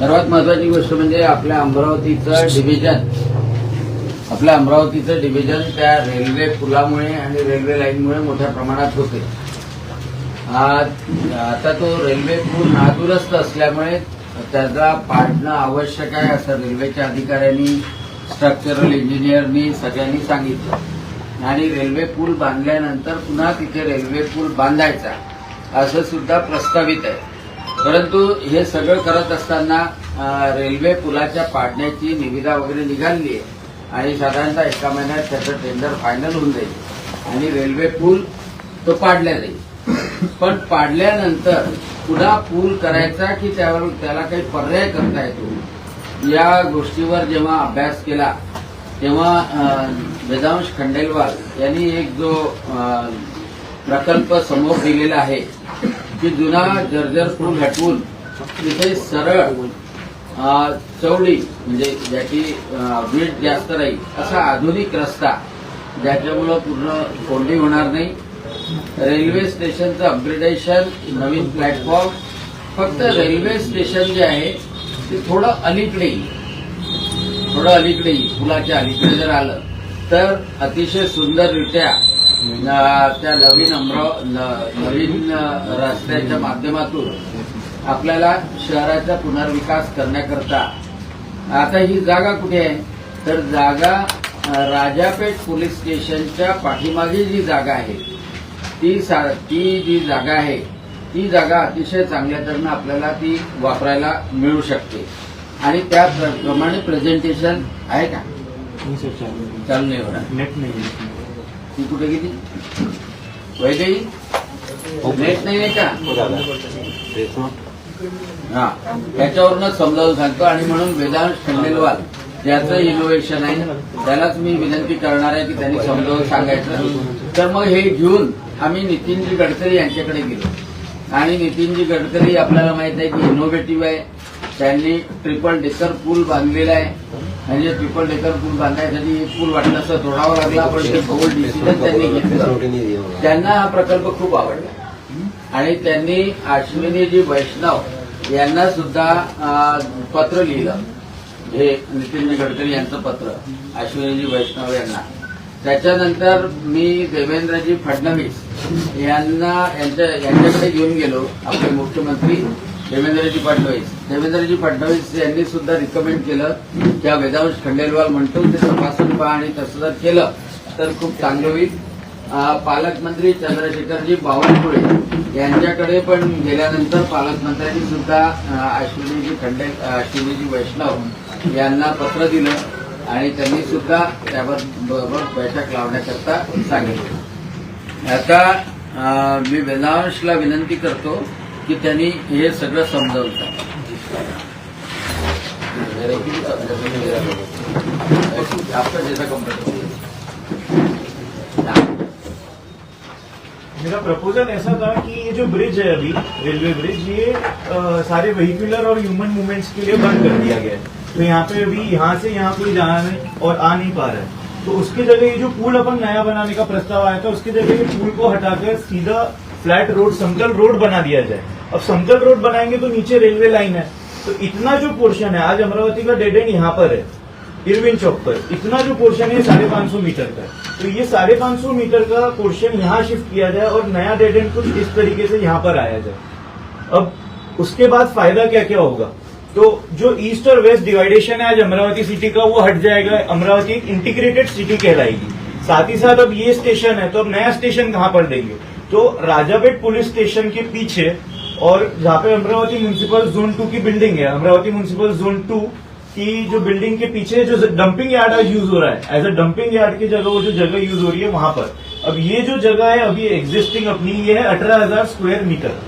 सर्वात महत्वाची गोष्ट म्हणजे आपल्या अमरावतीचं डिव्हिजन आपल्या अमरावतीचं डिव्हिजन त्या रेल्वे पुलामुळे आणि रेल्वे लाईनमुळे मोठ्या प्रमाणात होते. आता तो रेल्वे पूल नादुरस्त असल्यामुळे त्याचा पाडणं आवश्यक आहे असं रेल्वेच्या अधिकाऱ्यांनी स्ट्रक्चरल इंजिनियरनी सगळ्यांनी सांगितलं. आणि रेल्वे पूल बांधल्यानंतर पुन्हा तिथे रेल्वे पूल बांधायचा असं सुद्धा प्रस्तावित आहे. परंतु हे सगळं करत असताना रेल्वे पुलाच्या पाडण्याची निविदा वगैरे निघाली आहे. आणि साधारणतः एका महिन्यात त्याचं टेंडर फायनल होऊन जाईल. आणि रेल्वे पूल तो पाडल्या जाईल. पण पाडल्यानंतर पुन्हा पूल करायचा की त्यावर त्याला काही पर्याय करता येतो? या गोष्टीवर जेव्हा अभ्यास केला तेव्हा वेदांश खंडेलवाल यांनी एक जो प्रकल्प समोर दिलेला आहे की जुना जर्जर पूल हटवून तिथे सरळ अ, म्हणजे ज्याची वीट जास्त राहील असा आधुनिक रस्ता ज्याच्यामुळं पूर्ण कोंडी होणार नाही. रेल्वे स्टेशनचं अपग्रेडेशन नवीन प्लॅटफॉर्म फक्त रेल्वे स्टेशन जे आहे ते थोडं अलीकडे येईल. थोडं अलीकडे येईल. पुलाच्या अलीकडे जर आलं तर अतिशय सुंदररित्या त्या नवीन अमराव नवीन रस्त्याच्या माध्यमातून आपल्याला शहराचा पुनर्विकास करण्याकरता. आता ही जागा कुठे आहे? तर जागा राजापेठ पोलीस स्टेशनच्या पाठीमागे जी जागा आहे ती सा ती जी जागा आहे ती जागा अतिशय चांगल्या तऱ्हेनं आपल्याला ती वापरायला मिळू शकते. आणि त्याप्रमाणे प्रेझेंटेशन आहे का? चालू नाही. होणार. नेट नाही ती कुठे गेली? वैदेही? नेट नाही आहे का? हा. त्याच्यावरूनच समजावून सांगतो. आणि म्हणून वेदांत खंडेलवाल ज्याचं इनोव्हेशन आहे त्यालाच मी विनंती करणार आहे की त्यांनी समजावून सांगायचं. तर मग हे घेऊन आम्ही नितीनजी गडकरी यांच्याकडे गेलो. आणि नितीनजी गडकरी आपल्याला माहीत आहे की इनोव्हेटिव्ह आहे. त्यांनी ट्रिपल डेकर पूल बांधलेला आहे. म्हणजे ट्रिपल डेकर पूल बांधण्यासाठी एक पूल वाटलं असं तोडावं लागला पण ते डिसिजन त्यांनी घेतलं. त्यांना हा प्रकल्प खूप आवडला. आणि त्यांनी अश्विनीजी वैष्णव यांना सुद्धा पत्र लिहिलं. हे नितीनजी गडकरी यांचं पत्र अश्विनीजी वैष्णव यांना. त्याच्यानंतर मी देवेंद्रजी फडणवीस यांना यांच्या यांच्याकडे घेऊन गेलो आपले मुख्यमंत्री. देवेंद्रजी फडणवीस. देवेंद्रजी फडणवीस यांनी सुद्धा रिकमेंड केलं किंवा वेदांश खंडेलवाल म्हणतो ते तपासून पहा आणि तसं जर केलं तर खूप चांगलं होईल. पालकमंत्री चंद्रशेखरजी बावनकुळे यांच्याकडे पण गेल्यानंतर पालकमंत्र्यांनी सुद्धा अश्विनीजी खंडे अश्विनीजी वैष्णव यांना पत्र दिलं आणि त्यांनी सुद्धा त्याबरोबर बैठक लावण्याकरता सांगितलं. आता मी वेदांशला विनंती करतो की त्यांनी हे आपका जैसा मेरा प्रपोजल ऐसा था कि ये जो ब्रिज है अभी रेलवे ब्रिज ये अ, सारे व्हीकुलर और ह्यूमन मूवमेंट्स के लिए बंद कर दिया गया है। तो यहाँ पे अभी यहाँ से यहाँ कोई जाना नहीं और आ नहीं पा रहा है। तो उसकी जगह ये जो पुल अपन नया बनाने का प्रस्ताव आया था उसकी जगह ये पुल को हटाकर सीधा फ्लैट रोड, समतल रोड बना दिया जाए। अब समतल रोड बनाएँगे तो नीचे रेलवे लाइन है। तो इतना जो पोर्शन है, आज अमरावती का डेड एंड यहाँ पर है, इरविन चौक पर, इतना जो पोर्शन है साढ़े पाँच सौ मीटर का तो ये साढ़े पाँच सौ मीटर का पोर्शन यहाँ शिफ्ट किया जाए और नया डेड एंड कुछ इस तरीके से यहाँ पर आया जाए। अब उसके बाद फ़ायदा क्या क्या होगा? तो जो ईस्ट और वेस्ट डिवाइडेशन है आज अमरावती सिटी का, वो हट जाएगा। अमरावती एक इंटीग्रेटेड सिटी कहलाएगी। साथ ही साथ अब ये स्टेशन है तो अब नया स्टेशन कहाँ पर देंगे? तो राजापेट पुलिस स्टेशन के पीछे और जहाँ पे अमरावती म्यूनिसिपल जोन टू की बिल्डिंग है, अमरावती म्यूनिसिपल जोन टू की जो बिल्डिंग के पीछे जो डंपिंग यार्ड आज यूज़ हो रहा है एज अ डंपिंग यार्ड की जगह, वो जो जगह यूज़ हो रही है वहाँ पर। अब ये जो जगह है, अभी एग्जिस्टिंग अपनी, ये है अठारह हज़ार स्क्वायर मीटर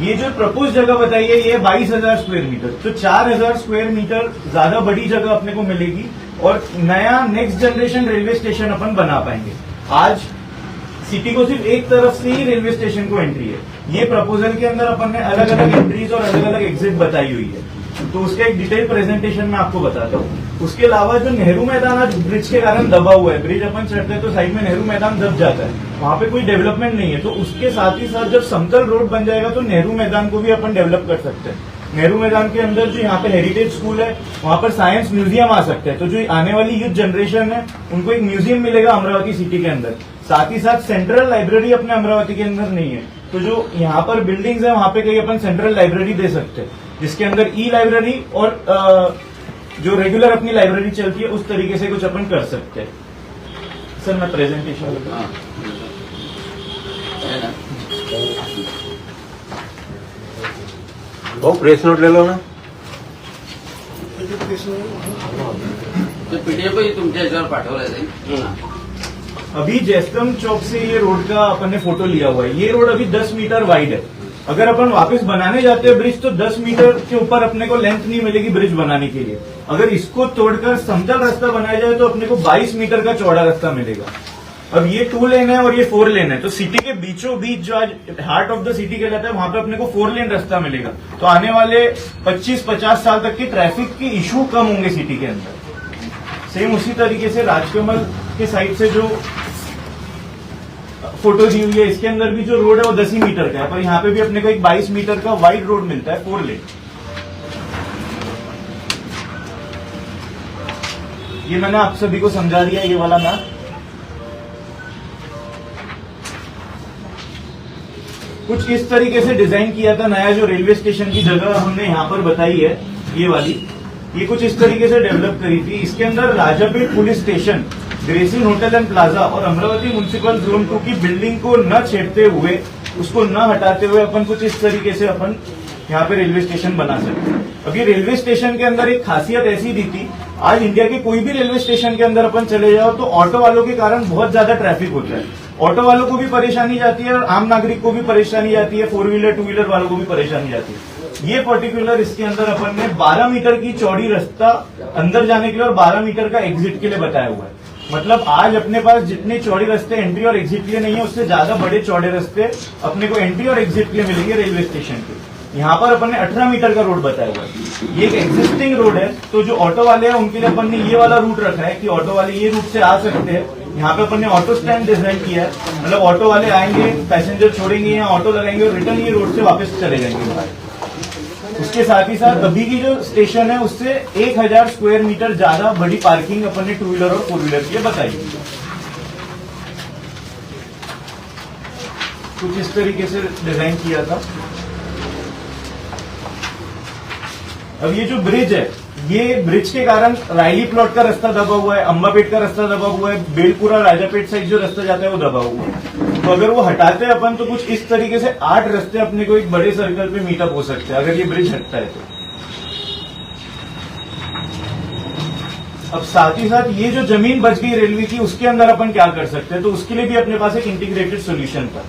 ये जो प्रपोज जगह बताई है, ये बाईस हज़ार स्क्वायर मीटर तो चार हज़ार स्क्वायर मीटर ज़्यादा बड़ी जगह अपने को मिलेगी और नया नेक्स्ट जनरेशन रेलवे स्टेशन अपन बना पाएँगे। आज सिटी को सिर्फ़ एक तरफ़ से ही रेलवे स्टेशन को एंट्री है। ये प्रपोजल के अंदर अपन ने अलग अलग एंट्रीज और अलग अलग एग्जिट बताई हुई है। तो उसका एक डिटेल प्रेजेंटेशन में आपको बताता हूँ। उसके अलावा जो नेहरू मैदान आज ब्रिज के कारण दबा हुआ है ब्रिज अपन चढ़ते तो साइड में नेहरू मैदान दब जाता है। वहाँ पे कोई डेवलपमेंट नहीं है। तो उसके साथ ही साथ जब समतल रोड बन जाएगा तो नेहरू मैदान को भी अपन डेवलप कर सकते हैं। नेहरू मैदान के अंदर जो यहाँ पे हेरिटेज स्कूल है, वहाँ पर साइंस म्यूज़ियम आ सकता है। तो जो आने वाली यूथ जनरेशन है, उनको एक म्यूज़ियम मिलेगा अमरावती सिटी के अंदर। साथ ही साथ सेंट्रल लाइब्रेरी अपने अमरावती के अंदर नहीं है। तो जो यहाँ पर बिल्डिंग्स है वहाँ पे कहीं अपन सेंट्रल लाइब्रेरी दे सकते हैं। जिसके अंदर ई लाइब्रेरी और अ, जो रेगुलर अपनी लाइब्रेरी चलती है उस तरीके से कुछ अपन कर सकते हैं। सर मैं प्रेजेंटेशन प्रेस नोट ले लो ना। ते पीडीएफही तुमच्या याच्यावर पाठवलं जाईल अभी जयस्तम चौक से ये रोड का अपन ने फ़ोटो लिया हुआ है। ये रोड अभी 10 मीटर वाइड है। अगर अपन वापस बनाने जाते हैं ब्रिज तो 10 मीटर के ऊपर अपने को लेंथ नहीं मिलेगी ब्रिज बनाने के लिए। अगर इसको तोड़कर समतल रास्ता बनाया जाए तो अपने को 22 मीटर का चौड़ा रास्ता मिलेगा। अब ये टू लेन है और ये फोर लेन है। तो सिटी के बीचों बीच जो आज हार्ट ऑफ़ द सिटी कहलाता है, वहाँ पे अपने को फोर लेन रास्ता मिलेगा। तो आने वाले 25-50 साल तक के ट्रैफ़िक के इशू कम होंगे सिटी के अंदर। सेम उसी तरीके से राजकमल के साइड से जो फ़ोटो दी हुई है। इसके अंदर भी जो रोड है वो दस ही मीटर का है, पर यहाँ पे भी अपने को एक 22 मीटर का वाइड रोड मिलता है फोर लेन ये मैंने आप सभी को समझा दिया ये वाला मैप कुछ इस तरीके से डिज़ाइन किया था नया जो रेलवे स्टेशन की जगह हमने यहाँ पर बताई है, ये वाली। ये कुछ इस तरीके से डेवलप करी थी। इसके अंदर राजापेट पुलिस स्टेशन ग्रेसिन होटल एंड प्लाजा और अमरावती म्यूनिसिपल जोन टू की बिल्डिंग को न छेड़ते हुए, उसको न हटाते हुए अपन कुछ इस तरीके से अपन यहाँ पे रेलवे स्टेशन बना सकते ये रेलवे स्टेशन के अंदर एक खासियत ऐसी दी थी, आज इंडिया के कोई भी रेलवे स्टेशन के अंदर अपन चले जाओ तो ऑटो वालों के कारण बहुत ज़्यादा ट्रैफ़िक होता है। ऑटो वालों को भी परेशानी जाती है और आम नागरिक को भी परेशानी जाती है फोर व्हीलर टू व्हीलर वालों को भी परेशानी जाती है। ये पर्टिकुलर इसके अंदर अपन ने 12 मीटर की चौड़ी रास्ता अंदर जाने के लिए और 12 मीटर का एग्जिट के लिए बताया हुआ है। मतलब आज अपने पास जितने चौड़े रास्ते एंट्री और एग्जिट के लिए नहीं है, उससे ज़्यादा बड़े चौड़े रास्ते अपने को एंट्री और एग्जिट के लिए मिलेंगे रेलवे स्टेशन के। यहाँ पर अपन ने 18 मीटर का रोड बताया हुआ है। ये एक एग्जिस्टिंग रोड है तो जो ऑटो वाले हैं, उनके लिए अपन ने ये वाला रूट रखा है कि ऑटो वाले ये रूट से आ सकते हैं। यहाँ पे अपन ने ऑटो स्टैंड डिज़ाइन किया है। मतलब ऑटो वाले आएँगे पैसेंजर छोड़ेंगे यहाँ ऑटो लगाएँगे और रिटर्न ये रोड से वापस चले जाएँगे बाहर। उसके साथ ही साथ अभी की जो स्टेशन है, उससे 1000 स्क्वायर मीटर ज़्यादा बड़ी पार्किंग अपन ने टू व्हीलर और फोर व्हीलर के बताई कुछ इस तरीके से डिज़ाइन किया था। अब ये जो ब्रिज है, ये ब्रिज के कारण रायली प्लॉट का रास्ता दबा हुआ है अम्बापेट का रास्ता दबा हुआ है, बेलपुरा, राजापेट साइड जो रास्ता जाता है, वो दबा हुआ है। तो अगर वो हटाते हैं अपन तो कुछ इस तरीके से आठ रास्ते अपने को एक बड़े सर्कल पे मीटअप हो सकते हैं, अगर ये ब्रिज हटता है तो। अब साथ ही साथ ये जो ज़मीन बच गई रेलवे की, उसके अंदर अपन क्या कर सकते हैं? तो उसके लिए भी अपने पास एक इंटीग्रेटेड सोल्यूशन था।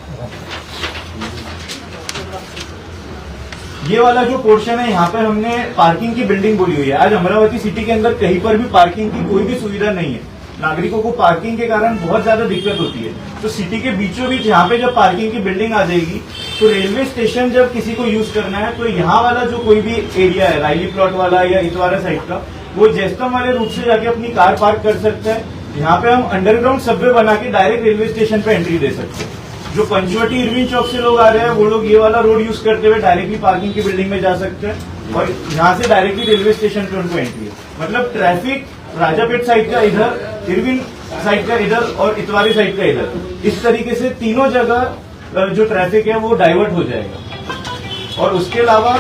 ये वाला जो पोर्शन है, यहाँ पर हमने पार्किंग की बिल्डिंग बोली हुई है। आज अमरावती सिटी के अंदर कहीं पर भी पार्किंग की कोई भी सुविधा नहीं है। नागरिकों को पार्किंग के कारण बहुत ज़्यादा दिक्कत होती है। तो सिटी के बीचों बीच यहाँ पे जब पार्किंग की बिल्डिंग आ जाएगी तो रेलवे स्टेशन जब किसी को यूज़ करना है तो यहाँ वाला जो कोई भी एरिया है, रायली प्लॉट वाला या इतवारा साइड का, वो जैस्तम वाले रूट से जाके अपनी कार पार्क कर सकते हैं। यहाँ पे हम अंडरग्राउंड सबवे बना के डायरेक्ट रेलवे स्टेशन पे एंट्री दे सकते हैं। जो पंचवटी इरविन चौक से लोग आ रहे हैं, वो लोग ये वाला रोड यूज़ करते हुए डायरेक्टली पार्किंग की बिल्डिंग में जा सकते हैं और यहाँ से डायरेक्टली रेलवे स्टेशन पे उनको एंट्री है। मतलब ट्रैफ़िक राजापेट साइड का इधर इरविन साइड का इधर और इतवारी साइड का इधर। इस तरीके से तीनों जगह जो ट्रैफ़िक है, वो डाइवर्ट हो जाएगा। और उसके अलावा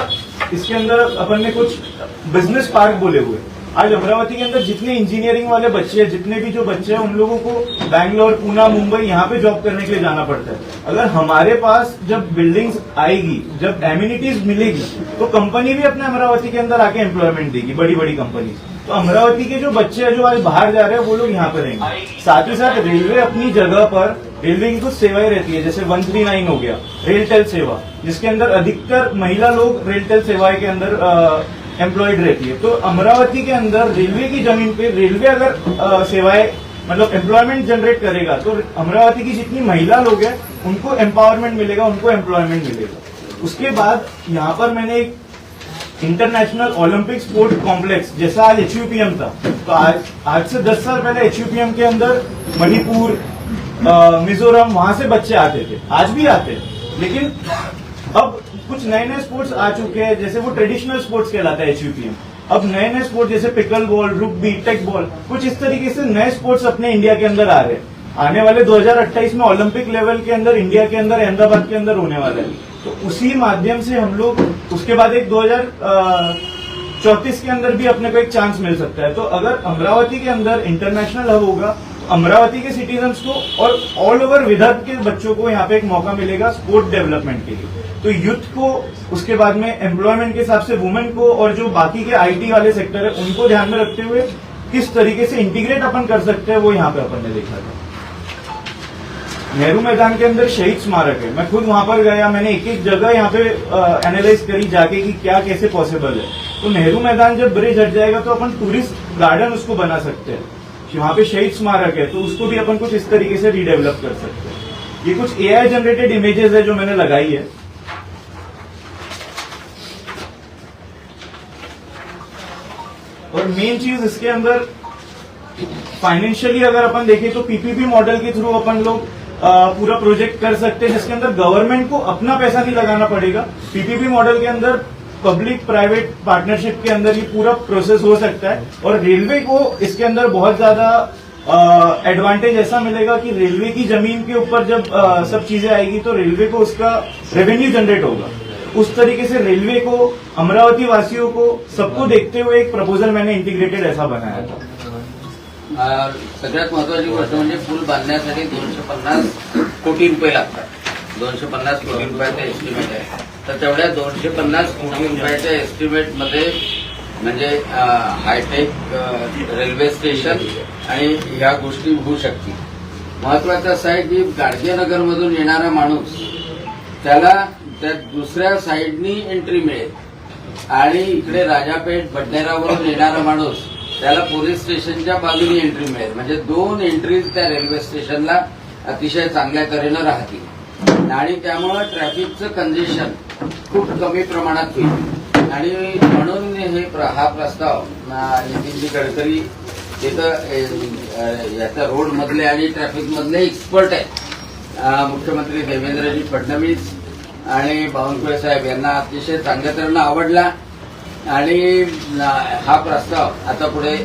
इसके अंदर अपन ने कुछ बिज़नेस पार्क बोले हुए। आज अमरावती के अंदर जितने इंजीनियरिंग वाले बच्चे हैं, जितने भी जो बच्चे हैं, उन लोगों को बैंगलोर पूना मुंबई यहाँ पे जॉब करने के लिए जाना पड़ता है। अगर हमारे पास जब बिल्डिंग्स आएगी, जब एम्यूनिटीज मिलेगी तो कंपनी भी अपने अमरावती के अंदर आके एम्प्लॉयमेंट देगी बड़ी बड़ी कंपनी तो अमरावती के जो बच्चे हैं, जो आज बाहर जा रहे हैं, वो लोग यहाँ पर रहेंगे। साथ ही साथ रेलवे अपनी जगह पर रेलवे की कुछ सेवाएँ रहती है, जैसे वन थ्री नाइन हो गया रेलटेल सेवा, जिसके अंदर अधिकतर महिला लोग रेलटेल सेवाएँ के अंदर एम्प्लॉयड रहती है। तो अमरावती के अंदर रेलवे की ज़मीन पे रेलवे अगर सेवाएँ मतलब एम्प्लॉयमेंट जनरेट करेगा तो अमरावती की जितनी महिला लोग हैं, उनको एम्पावरमेंट मिलेगा, उनको एम्प्लॉयमेंट मिलेगा। उसके बाद यहाँ पर मैंने एक इंटरनेशनल ओलंपिक स्पोर्ट कॉम्प्लेक्स जैसा आज एचयूपीएम था। तो आज आज से 10 साल पहले एचयूपीएम के अंदर मणिपुर मिजोरम, वहाँ से बच्चे आते थे। आज भी आते हैं। लेकिन अब कुछ नए नए स्पोर्ट्स आ चुके हैं, जैसे वो ट्रेडिशनल स्पोर्ट्स कहलाता है एचयूपीएम अब नए नए स्पोर्ट्स जैसे pickleball rugby teqball कुछ इस तरीके से नए स्पोर्ट्स अपने इंडिया के अंदर आ रहे हैं। आने वाले 2028 में ओलंपिक लेवल के अंदर इंडिया के अंदर अहमदाबाद के अंदर होने वाला है। तो उसी माध्यम से हम लोग, उसके बाद एक 2034 के अंदर भी अपने को एक चांस मिल सकता है। तो अगर अमरावती के अंदर इंटरनेशनल हब होगा अमरावती के सिटीजन्स को और ऑल ओवर विदर्भ के बच्चों को यहाँ पे एक मौका मिलेगा स्पोर्ट डेवलपमेंट के लिए। तो यूथ को, उसके बाद में एम्प्लॉयमेंट के हिसाब से वुमेन को और जो बाकी के आईटी वाले सेक्टर है, उनको ध्यान में रखते हुए किस तरीके से इंटीग्रेट अपन कर सकते हैं, वो यहाँ पे अपन ने देखा था। नेहरू मैदान के अंदर शहीद स्मारक है। मैं खुद वहाँ पर गया, मैंने एक एक जगह यहाँ पे एनालाइज करी जाके कि क्या, कैसे पॉसिबल है। तो नेहरू मैदान जब ब्रिज हट जाएगा तो अपन टूरिस्ट गार्डन उसको बना सकते हैं। वहाँ पे शहीद स्मारक है तो उसको भी अपन कुछ इस तरीके से रीडेवलप कर सकते हैं। ये कुछ एआई जनरेटेड इमेजेस है जो मैंने लगाई है। और मेन चीज़ इसके अंदर फाइनेंशियली अगर अपन देखें तो पीपीपी मॉडल के थ्रू अपन लोग पूरा प्रोजेक्ट कर सकते हैं। जिसके अंदर गवर्नमेंट को अपना पैसा नहीं लगाना पड़ेगा। पीपीपी मॉडल के अंदर पब्लिक प्राइवेट पार्टनरशिप के अंदर ये पूरा प्रोसेस हो सकता है और रेलवे को इसके अंदर बहुत ज़्यादा एडवांटेज ऐसा मिलेगा कि रेलवे की ज़मीन के ऊपर जब अ, सब चीज़ें आएगी तो रेलवे को उसका रेवेन्यू जनरेट होगा। उस तरीके से रेलवे को अमरावती वासियों को सबको देखते हुए एक प्रपोजल मैंने इंटीग्रेटेड ऐसा बनाया था। सगळ्यात महत्वाची गोष्ट म्हणजे पूल बांधण्यासाठी दोनशे कोटी रुपये लागतात. दोनशे पन्नास कोटी रुपयाचं एस्टिमेट आहे. तर तेवढ्या दोनशे पन्नास कोटी रुपयाच्या एस्टिमेटमध्ये म्हणजे हायटेक रेल्वे स्टेशन आणि ह्या गोष्टी होऊ शकतील. महत्वाचं असं आहे की गाडगेनगर मधून येणारा माणूस त्याला त्या दुसऱ्या साईडनी एंट्री मिळेल. आणि इकडे राजापेठ बडनेरावरून येणारा माणूस त्याला पोलीस स्टेशनच्या बाजूनी एंट्री मिळेल. म्हणजे दोन एंट्रीज त्या रेल्वे स्टेशनला अतिशय चांगल्या तऱ्हेनं राहतील. आणि त्यामुळं ट्रॅफिकचं कंजेशन खूप कमी प्रमाणात होईल आणि म्हणून हे प्र- हा प्रस्ताव नितीनजी गडकरी तिथं अं, याच्या रोड मधले आणि ट्रॅफिक मधले एक्सपर्ट आहेत मुख्यमंत्री देवेंद्रजी फडणवीस आणि बावनकुळे साहेब यांना अतिशय चांगल्या तऱ्हेनं आवडला. आणि हा प्रस्ताव आता पुढे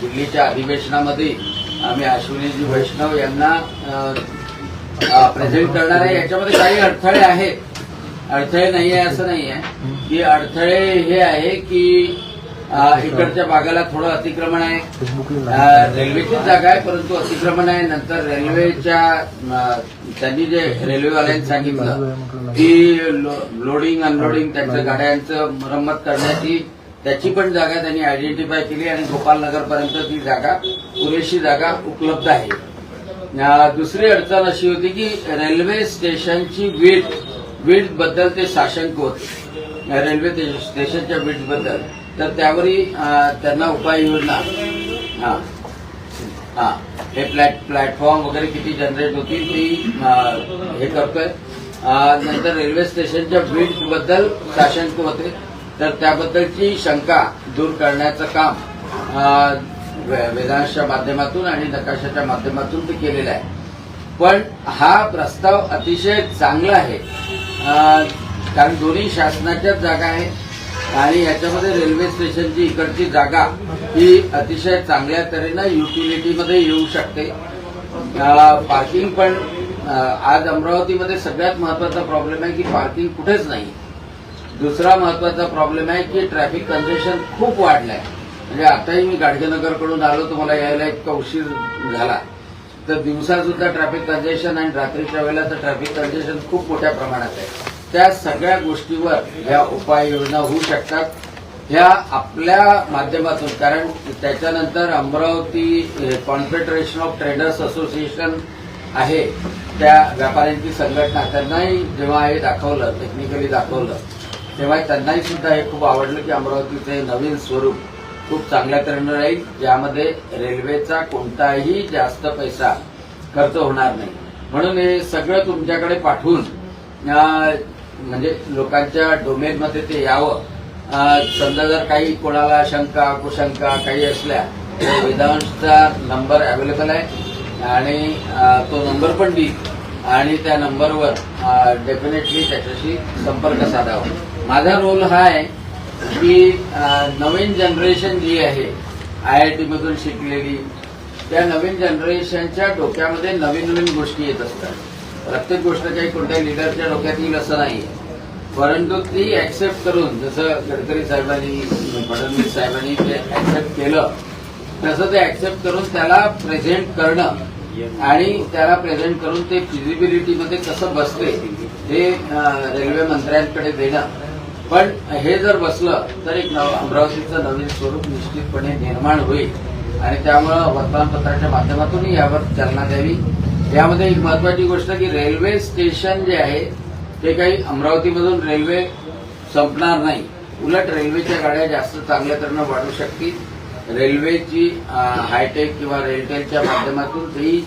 दिल्लीच्या अधिवेशनामध्ये आम्ही अश्विनीजी वैष्णव यांना प्रेझेंट करणार आहे. याच्यामध्ये काही अडथळे आहेत. अडथळे नाही आहे असं नाही आहे की अडथळे हे आहे की इकडच्या भागाला थोडं अतिक्रमण आहे. रेल्वेची जागा आहे परंतु अतिक्रमण आहे. नंतर रेल्वेच्या त्यांनी जे रेल्वेवाल्यांनी सांगितलं की लोडिंग अनलोडिंग त्यांच्या गाड्यांचं मरम्मत करण्याची त्याची पण जागा त्यांनी आयडेंटिफाय केली आणि गोपालनगरपर्यंत ती जागा पुरेशी जागा उपलब्ध आहे. दुसरी अडचण अशी होती की रेल्वे स्टेशनची वीट वीजबद्दल ते साशंक होते. रेल्वे स्टेशनच्या वीजबद्दल तर त्यावरही त्यांना उपाययोजना. हा. हा. हे प्लॅट प्लॅटफॉर्म वगैरे किती जनरेट होतील ती हे करतोय. नंतर रेल्वे स्टेशनच्या वीजबद्दल साशंक होते. तर त्याबद्दलची शंका दूर करण्याचं काम वे- वेदांशच्या माध्यमातून आणि नकाशाच्या माध्यमातून ते केलेलं आहे. पण हा प्रस्ताव अतिशय चांगला आहे. कारण दोन्ही शासनाच्याच जागा आहेत आणि याच्यामध्ये रेल्वे स्टेशनची इकडची जागा ही अतिशय चांगल्या तऱ्हेनं युटिलिटीमध्ये येऊ शकते. पार्किंग पण आज अमरावतीमध्ये सगळ्यात महत्त्वाचा प्रॉब्लेम आहे की पार्किंग कुठेच नाही. दुसरा महत्त्वाचा प्रॉब्लेम आहे की ट्रॅफिक कंजेशन खूप वाढलंय. म्हणजे आताही मी गाडगेनगरकडून आलो तर मला यायला इतका उशीर झाला. तर दिवसा सुद्धा ट्रॅफिक कंजेशन आणि रात्रीच्या वेळेला तर ट्रॅफिक कंजेशन खूप मोठ्या प्रमाणात आहे. त्या सगळ्या गोष्टीवर ह्या उपाययोजना होऊ शकतात. ह्या आपल्या माध्यमातून कारण त्याच्यानंतर Amravati confederation of traders association आहे. त्या व्यापाऱ्यांची संघटना त्यांनाही जेव्हा हे दाखवलं टेक्निकली दाखवलं तेव्हा त्यांनाही सुद्धा हे खूप आवडलं की अमरावतीचं हे नवीन स्वरूप खूप चांगल्या तऱ्हेनं राहील ज्यामध्ये रेल्वेचा कोणताही जास्त पैसा खर्च होणार नाही. म्हणून हे सगळं तुमच्याकडे पाठवून म्हणजे लोकांच्या डोमेनमध्ये ते यावं. समजा जर काही कोणाला शंका कुशंका काही असल्या तर वेदांशचा नंबर अवेलेबल आहे आणि तो नंबर पण देईल आणि त्या नंबरवर डेफिनेटली त्याच्याशी संपर्क साधावा. माझा रोल हा आहे की नवीन जनरेशन जी आहे आय आय टी मधून शिकलेली त्या नवीन जनरेशनच्या डोक्यामध्ये नवीन नवीन गोष्टी येत असतात. प्रत्येक गोष्ट काही कोणत्याही लिडरच्या डोक्यात येईल असं नाही. परंतु ती ऍक्सेप्ट करून जसं गडकरी साहेबांनी फडणवीस साहेबांनी ते ऍक्सेप्ट केलं तसं ते ऍक्सेप्ट करून त्याला प्रेझेंट करणं आणि त्याला प्रेझेंट करून ते फिजिबिलिटीमध्ये कसं बसते हे रेल्वे मंत्र्यांकडे देणं पण हे जर बसलं तर एक नव अमरावतीचं नवीन स्वरूप निश्चितपणे निर्माण होईल. आणि त्यामुळं वर्तमानपत्राच्या माध्यमातूनही यावर चालना द्यावी. यामध्ये एक महत्वाची गोष्ट की रेल्वे स्टेशन जे आहे ते काही अमरावतीमधून रेल्वे संपणार नाही. उलट रेल्वेच्या गाड्या जास्त चांगल्या तऱ्हेनं वाढू शकतील. रेल्वेची हायटेक किंवा रेलटेलच्या माध्यमातून तेही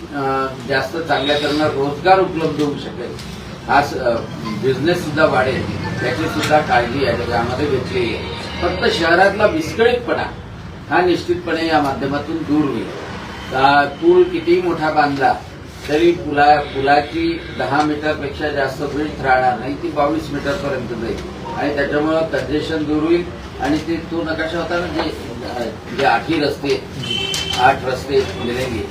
जास्त चांगल्या तऱ्हेनं रोजगार उपलब्ध होऊ शकेल. हा बिझनेस सुद्धा वाढेल त्याची सुद्धा काळजी या जगामध्ये घेतली आहे. फक्त शहरातला विस्कळीतपणा हा निश्चितपणे या माध्यमातून दूर होईल. पूल कितीही मोठा बांधला तरी पुला पुलाची दहा मीटरपेक्षा जास्त ब्रिज राहणार नाही ती बावीस मीटरपर्यंत जाईल. आणि त्याच्यामुळं कंजेशन दूर होईल आणि ते तो नकाशा होता ना जे जे आठही रस्ते आठ रस्ते दिलेले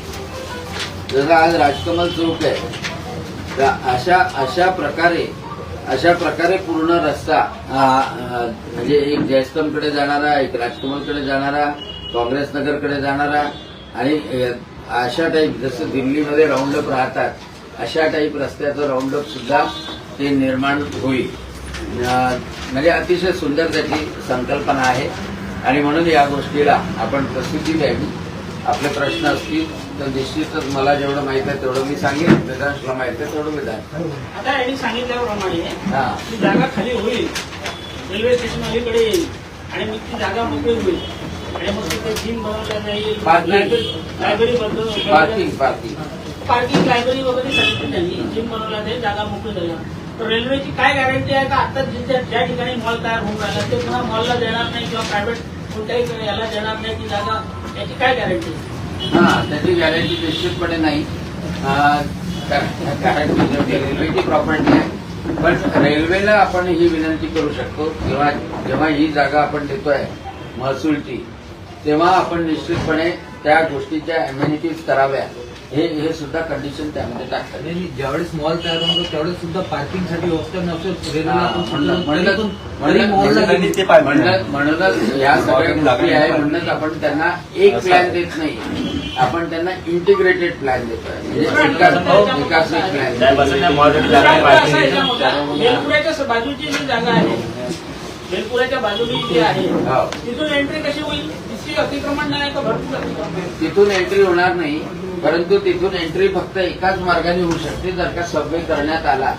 जसं आज राजकमल चौक आहे अशा अशा प्रकारे अशा प्रकारे पूर्ण रस्ता म्हणजे एक जयस्तंभकडे जाणारा एक राजकुमारकडे जाणारा काँग्रेस नगरकडे जाणारा आणि अशा टाईप जसं दिल्लीमध्ये राऊंडअप राहतात अशा टाईप रस्त्याचं राऊंडअप सुद्धा ते निर्माण होईल. म्हणजे अतिशय सुंदर त्याची संकल्पना आहे. आणि म्हणून या गोष्टीला आपण प्रसिद्धी द्यावी. आपले प्रश्न असतील तर निश्चितच मला जेवढं माहीत आहे तेवढं मी सांगेन. वेदांशला माहीत आहे तेवढं विधान आता यांनी सांगितल्याप्रमाणे हा. ती जागा खाली होईल. रेल्वे स्टेशन अलीकडे येईल. आणि मग ती जागा मोकळी होईल. आणि मग तिथे जिम बनवल्या जाईल. Library parking parking parking library वगैरे साठी त्यांनी जिम बनवल्या जाईल जागा मोकळी झाल्या तर रेल्वेची काय गॅरंटी आहे का? आता जिथे ज्या ठिकाणी मॉल तयार होऊन राहिला ते पुन्हा मॉलला देणार नाही किंवा प्रायव्हेट कोणत्याही याला देणार नाही ती जागा याची काय गॅरंटी हा त्याची गॅरंटी निश्चितपणे नाही. रेल्वेची प्रॉपर्टी आहे. पण रेल्वेला आपण ही विनंती करू शकतो जेव्हा जेव्हा ही जागा आपण देतोय महसूलची तेव्हा आपण निश्चितपणे त्या गोष्टीच्या अम्युनिटीज कराव्या हे हे सुद्धा कंडिशन त्यामध्ये टाकतात. आणि ज्यावेळेस मॉल तयार होतो त्यावेळेस सुद्धा व्यवस्था हा. ते पाहिजे. म्हणून- म्हणूनच या सगळ्या गोष्टी आहे म्हणूनच आपण त्यांना एक प्लॅन देत नाही. आपण त्यांना इंटिग्रेटेड प्लॅन एकाच एक प्लॅन बाजूची जी जागा आहे बेलपुऱ्याच्या बाजूची जी आहे हो. तिथून एंट्री कशी होईल? तिची अतिक्रमण नाही का भरपूर अतिक्रमण तिथून एंट्री होणार नाही परंतु तिथून एंट्री फक्त एकाच मार्गाने होऊ शकते. जर का सबवे करण्यात आला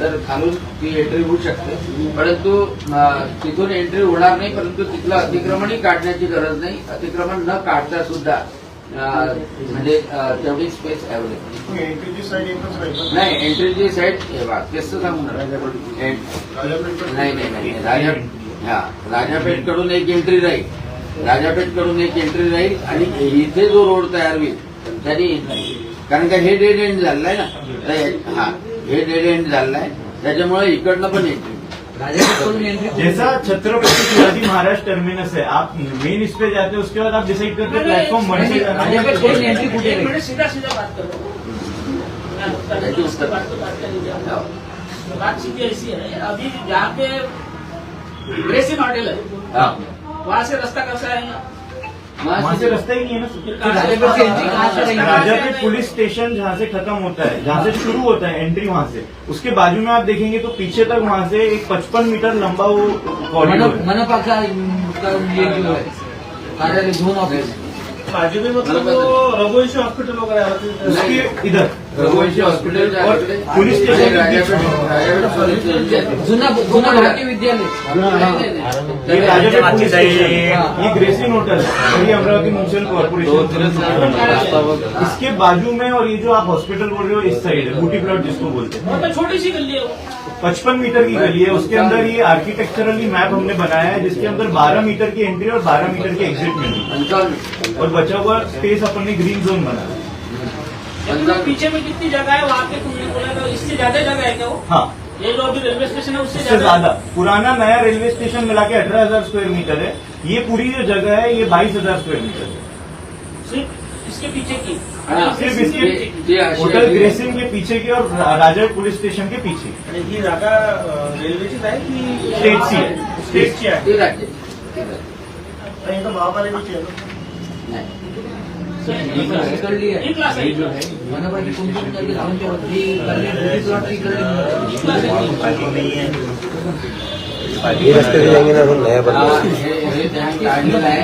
तर खालून ती एंट्री होऊ शकते. परंतु अं, तिथून एंट्री होणार नाही परंतु तिथलं अतिक्रमणही काढण्याची गरज नाही. अतिक्रमण न काढता सुद्धा अं, म्हणजे अं, तेवढी स्पेस अवेलेबल एंट्रीची साईड एकच राहील नाही एंट्रीची साईड हे बघ तेच तर सांगू ना एंट- नाही नाही नाही राजा हा राजापेठकडून एक एंट्री राहील. राजापेठकडून एक एंट्री राहील आणि इथे जो रोड तयार होईल एंट्री कारण का हे डेड एंड झालेलं आहे ना हा हे डेड एंड झालेलं आहे त्याच्यामुळे इकडनं पण एंट्री जैसा छत्रपति शिवाजी महाराज टर्मिनस है आप मेन इस पे जाते हैं उसके बाद आप डिसाइड करते हैं प्लेटफॉर्म वन से जाना है है। सीधा सीधा बात करो. बात। हो. सीधी ऐसी है अभी जहाँ पे ड्रेसिंग होटल है हा. वहाँ से रास्ता कैसा है वहाँ से रास्ता ही नहीं है ना पुलिस स्टेशन जहाँ से खत्म होता है जहाँ से शुरू होता है एंट्री वहाँ से। उसके बाजू में आप देखेंगे तो पीछे तक वहाँ से एक पचपन मीटर लंबा वो कॉरिडोर मनप- का ये जो कार्यालय झोन ऑफ़िस बाजू में मतलब रघुवंशी हॉस्पिटल वगैरह उसके इधर। हॉस्पिटल और पुलिस स्टेशन जुना जुना भारतीय विद्यालय। पुलिस स्टेशन ये होटल है। अमरावती म्यूनसिपल कॉर्पोरेशन इसके बाजू में और ये जो आप हॉस्पिटल बोल रहे हो इस साइड है। बूटी प्लॉट जिसको बोलते हैं। तो छोटी सी गली है पचपन मीटर की गली है। उसके अंदर ये आर्किटेक्चरली मैप हमने बनाया है जिसके अंदर 12 मीटर की एंट्री और 12 मीटर की एग्जिट मिली। और बचा हुआ स्पेस अपन ने ग्रीन जोन बनाया। पंचावन्न पीछे में कितनी जगह है? वहाँ पे तुमने बोला था इससे ज़्यादा जगह है क्या वो? हाँ। ये जो अभी रेलवे स्टेशन है उससे ज़्यादा? पुराना नया रेलवे स्टेशन मिला के अठारह हज़ार स्क्वायर मीटर है। ये पूरी जो जगह है ये बाईस हज़ार स्क्वायर मीटर है। सिर्फ़ इसके पीछे की? सिर्फ़ इसके होटल ग्रेसिंग के पीछे की और राजर पुलिस स्टेशन के पीछे। ही जागा अं, की ती ती? नाही इकडली ही? नदी धावून ही। इकडली दुसरी प्लॉट ये रास्ते से जाएंगे ना हम नया हा, बदला हे त्यांनी काढलेलं आहे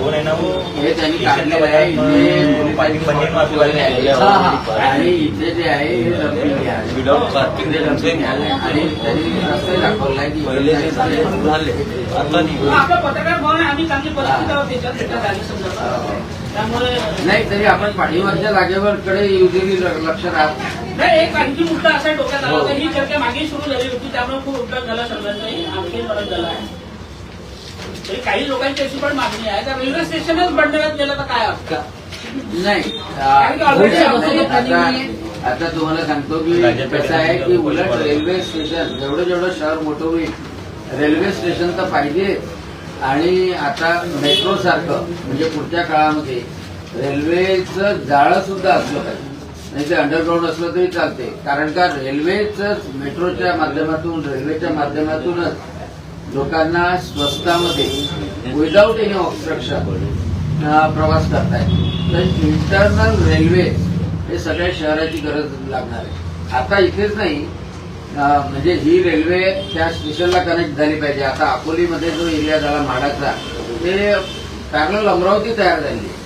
त्यामुळे हे त्यांनी काढलेलं आहे इथे वगैरे आहे. आणि इथे जे आहे हे आहे आहे आणि त्यांनी रस्ते दाखवलाय की पहिले झाले आता नाही पत्रकार भवन आहे आम्ही चांगली परिस्थिती आहोत त्याच्यात त्यामुळे नाही तरी आपण पाठीमागच्या जागेवर कडे युजली लक्ष राहत नाही एक आणखी मुद्दा असा डोक्यात आला होता. ही चर्चा मागे सुरू झाली होती त्यामुळे खूप उपयोग झाला सगळ्यांनाही आणखी परत झाला आहे. तरी काही लोकांची अशी पण मागणी आहे. का रेल्वे स्टेशनच गेलं तर काय असतं? नाही. आता तुम्हाला सांगतो की कसं आहे की उलट रेल्वे स्टेशन जेवढं जेवढं शहर मोठं होईल रेल्वे स्टेशन तर पाहिजे. आणि आता मेट्रो सारखं म्हणजे पुढच्या काळामध्ये रेल्वेचं जाळं सुद्धा असलं पाहिजे. नाही ते अंडरग्राऊंड असलं तरी चालते. कारण का रेल्वेच मेट्रोच्या माध्यमातून रेल्वेच्या माध्यमातूनच लोकांना स्वस्तामध्ये विदाऊट एनी ऑब्स्ट्रक्शन प्रवास करतायत. तर इंटरनल रेल्वे हे सगळ्या शहराची गरज लागणार आहे. आता इथेच नाही म्हणजे ही रेल्वे त्या स्टेशनला कनेक्ट झाली पाहिजे. आता अकोलीमध्ये जो एरिया झाला म्हाडाचा ते पॅरल अमरावती तयार झाली आहे.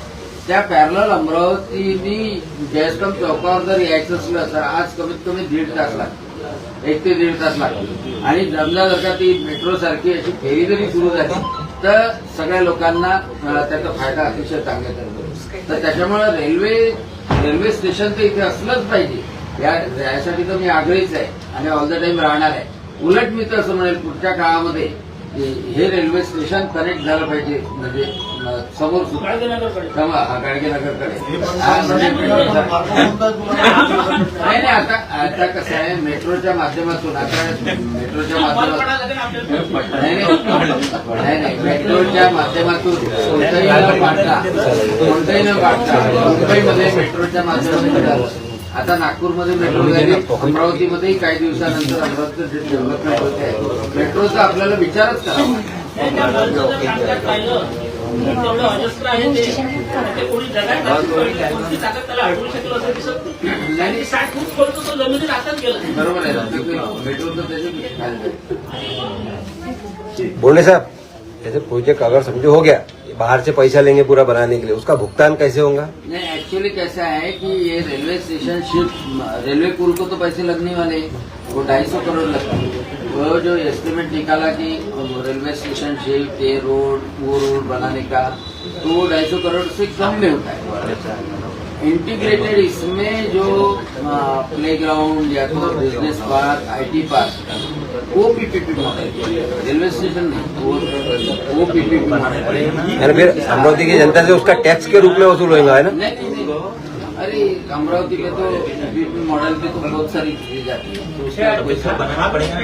त्या पॅरल अमरावतीनी जयस्तंभ चौकावर जर यायचं असलं तर आज कमीत कमी दीड तास लागतो एक ते दीड तास लागतो आणि समजा जर का ती मेट्रो सारखी अशी फेरी जरी सुरू झाली तर सगळ्या लोकांना त्याचा फायदा अतिशय चांगल्या करतो तर त्याच्यामुळे रेल्वे रेल्वे स्टेशन तर इथे असलंच पाहिजे. या यासाठी तर मी आग्रहीच आहे आणि ऑल द टाइम राहणार आहे. उलट मी तर असं म्हणेल पुढच्या काळामध्ये हे- रेल्वे स्टेशन कनेक्ट झालं पाहिजे म्हणजे समोर सुद्धा गाडगेनगरकडे हा, म्हणजे नाही नाही आता आता कसं आहे मेट्रोच्या माध्यमातून आता मेट्रोच्या माध्यमातून नाही नाही मेट्रोच्या माध्यमातून कोणताही न पाडता कोणताही न पाडता मुंबईमध्ये मेट्रोच्या माध्यमातून. आता नागपूरमध्ये मेट्रो झाली अमरावतीमध्येही काही दिवसानंतर अमरावतीचं जे डेव्हलपमेंट होते मेट्रोचा आपल्याला विचारच करावा त्यांच्या बसचं जर कामकाज पाहिलं तर तेवढं अजस्त्र आहे ते ते कोणी जगात कोणती ताकद त्याला अडवू शकलो असं दिसत नाही आणि साठ फूट खोलतो तो जमिनीत आताच गेला बरोबर आहे ना मेट्रोचं त्याचे खाली जाईल. बोले साहब जैसे प्रोजेक्ट अगर समझो हो गया. बाहर से पैसा लेंगे पूरा बनाने के लिए उसका भुगतान कैसे होगा नहीं एक्चुअली कैसा है कि ये रेलवे स्टेशन शिफ्ट रेलवे पुल को तो पैसे लगने वाले हैं। वो ढाई सौ करोड़ लगते है वो जो एस्टिमेट निकाला कि रेलवे स्टेशन शिफ्ट ये रोड वो रोड बनाने का तो वो ढाई सौ करोड़ से कम में होता है इंटीग्रेटेड इसमें जो प्ले ग्राउंड या तो बिज़नेस पार्क आईटी पार्क वो पीपीपी मॉडल रेलवे स्टेशन नहीं वो पीपीपी मॉडल फिर अमरावती की जनता से उसका टैक्स के रूप में वसूल होगा है ना? अरे अमरावती में तो बीपी मॉडल पे तो बहुत सारी चीजें जाती है तो उसका बनाना पडेगा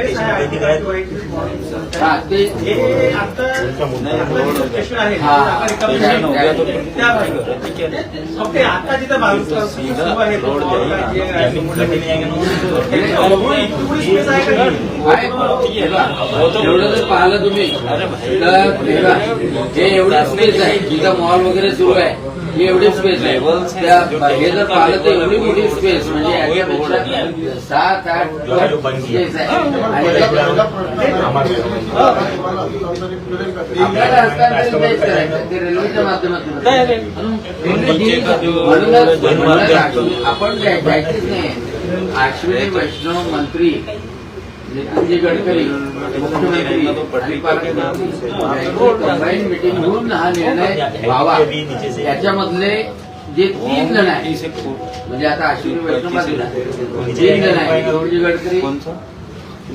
हाँ हे आता हा. जिथं एवढं जर पाहिलं तुम्ही तर हे एवढी स्पेस आहे जिथं मॉल वगैरे सुरू आहे ही एवढी स्पेस आहे. त्या हे जर पाहिलं तर एवढी मोठी स्पेस म्हणजे याच्यापेक्षा सात आठ स्पेस आहे आपल्याला हस्तांतरित तेच करायचं. ते रेल्वेच्या माध्यमातून. म्हणूनच आपण जाय- जायचीच नाही. अश्विनी वैष्णव मंत्री नितीनजी गडकरी मुख्यमंत्री मिटिंग होऊन हा निर्णय व्हावा. याच्यामधले जे तीन जण आहेत म्हणजे आता अश्विनी वैष्णव तीन जण आहेत नितीनजी गडकरी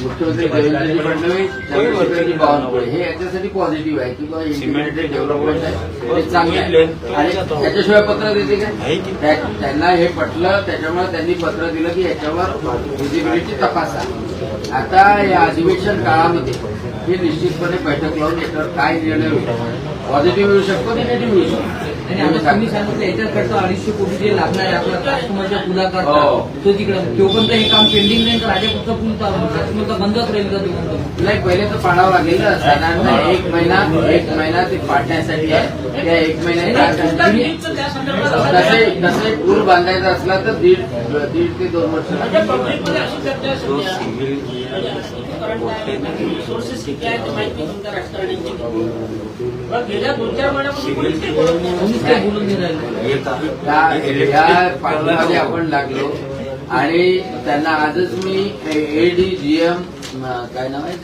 मुख्यमंत्री देवेंद्रजी फडणवीस चंद्रशेखरजी बावनकुळे. हे याच्यासाठी पॉझिटिव्ह आहे की बाबा इंटिग्रेटेड डेव्हलपमेंट आहे. हे चांगलं आहे. आणि त्याच्याशिवाय पत्र देते त्या- त्यांना हे पटलं त्याच्यामुळे त्यांनी पत्र दिलं की याच्यावर विजिबिलिटी तपासा. आता या अधिवेशन काळामध्ये हे निश्चितपणे बैठक लावून याच्यावर काय निर्णय होईल? पॉझिटिव्ह येऊ शकतो निगेटिव्ह येऊ आणि आता तुम्ही शकतो सांगितलं याच्याकरता अडीचशे कोटी जे लागणार आहे आपल्या काश्मीरच्या पुलाकरता हो. तो तिकडे तोपर्यंत हे काम पेंडिंग नाही तर राजापूरचा पूल काश्मीरचा बंदच राहील का तोपर्यंत नाही पहिले तर पाडावं लागेल ना. साधारणतः एक महिना एक महिना ते पाडण्यासाठी आहे. त्या एक संदर्भात तसे तसे पूल बांधायचा असला तर दीड दीड ते दोन वर्ष म्हणजे किती आहेत माहिती तुमच्या राजकारण्यांची. गेल्या दोन चार राहिलं. त्या या पाठीमध्ये आपण लागलो. आणि त्यांना आजच मी एडीजीएम काय नाव आहे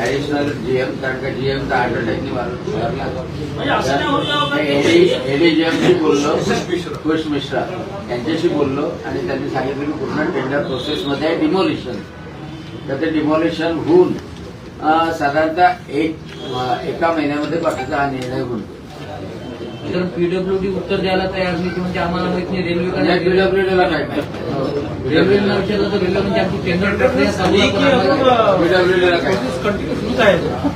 ऍडिशनल जीएम कारण का जीएमचा हार्ट अटॅकने म्हणजे असं नाही बोललो कुश मिश्रा यांच्याशी बोललो. आणि त्यांनी सांगितलं की पूर्ण टेंडर प्रोसेसमध्ये आहे डिमोलिशन तर ते डिमोलिशन होऊन साधारणतः एक एका महिन्यामध्ये बाकीचा हा निर्णय होईल तर पीडब्ल्यूडी उत्तर द्यायला तयार नाही म्हणजे आम्हाला माहीत नाही. रेल्वे पीडब्ल्यूडीला काय? रेल्वे म्हणजे आमची टेंडर प्रक्रिया चालू आहे, पण आम्हाला- पीडब्ल्यूडीला काय? कंटिन्यू सुरूच आहे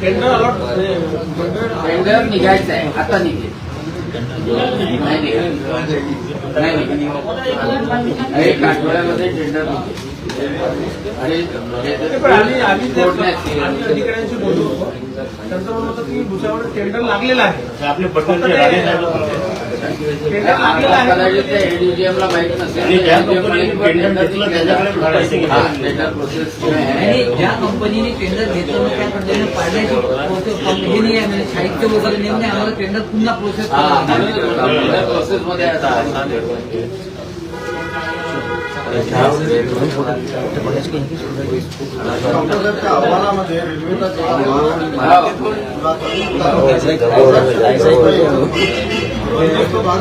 टेंडर अलॉट टेंडर निघायचं आहे आता निघेल. नाही एक आठवड्यामध्ये टेंडर निघेल. अधिकाऱ्यांशी बोललो होतो त्यांचं म्हणणं होतं की भुसावळ टेंडर लागलेलं आहे. आपले फक्त पटकन ते- टेंडर लागलेलं आहे. कदाचित ते एडीजीएमला माहीत नसेल आणि ज्या कंपनीने टेंडर टेंडर घेतलं. हा, त्या कंपनीने पाडण्याची प्रोसेस हे नाही आहे म्हणजे साहित्य वगैरे नेम नाही आम्हाला टेंडर पुन्हा प्रोसेस प्रोसेसमध्ये आता अहवालामध्ये रेल्वेला हा. जो भाग